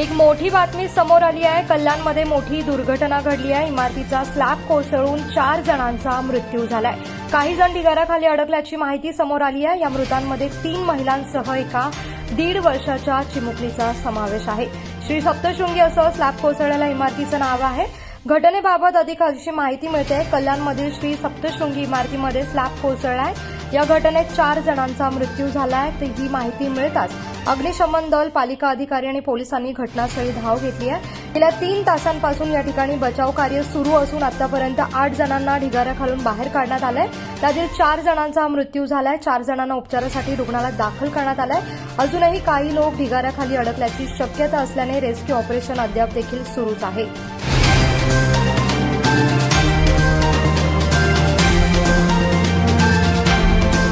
एक मोठी बातमी समोर आली आहे. कल्याणमध्ये मोठी दुर्घटना घडली आहे. इमारतीचा स्लॅब कोसळून चार जणांचा मृत्यू झालाय. काही जण ढिगाऱ्याखाली अडकल्याची माहिती समोर आली आहे. या मृतांमध्ये तीन महिलांसह एका दीड वर्षाच्या चिमुकलीचा समावेश आहे. श्री सप्तशृंगी असं स्लॅब कोसळलेल्या इमारतीचं नाव आहे. घटनेबाबत अधिक अशी माहिती मिळते. कल्याणमधील श्री सप्तशृंगी इमारतीमध्ये स्लॅब आहे या घटनेत चार जणांचा मृत्यू झालाय. ही माहिती मिळताच अग्निशमन दल पालिका अधिकारी आणि पोलिसांनी घटनास्थळी धाव घेतली आहे. गेल्या तीन तासांपासून या ठिकाणी बचाव कार्य सुरू असून आतापर्यंत आठ जणांना ढिगाऱ्याखालून बाहेर काढण्यात आलंय. त्यातील चार जणांचा मृत्यू झालाय. चार जणांना उपचारासाठी रुग्णालयात दाखल करण्यात आलंय. अजूनही काही लोक ढिगाऱ्याखाली अडकल्याची शक्यता असल्याने रेस्क्यू ऑपरेशन अद्याप देखील सुरूच आहे.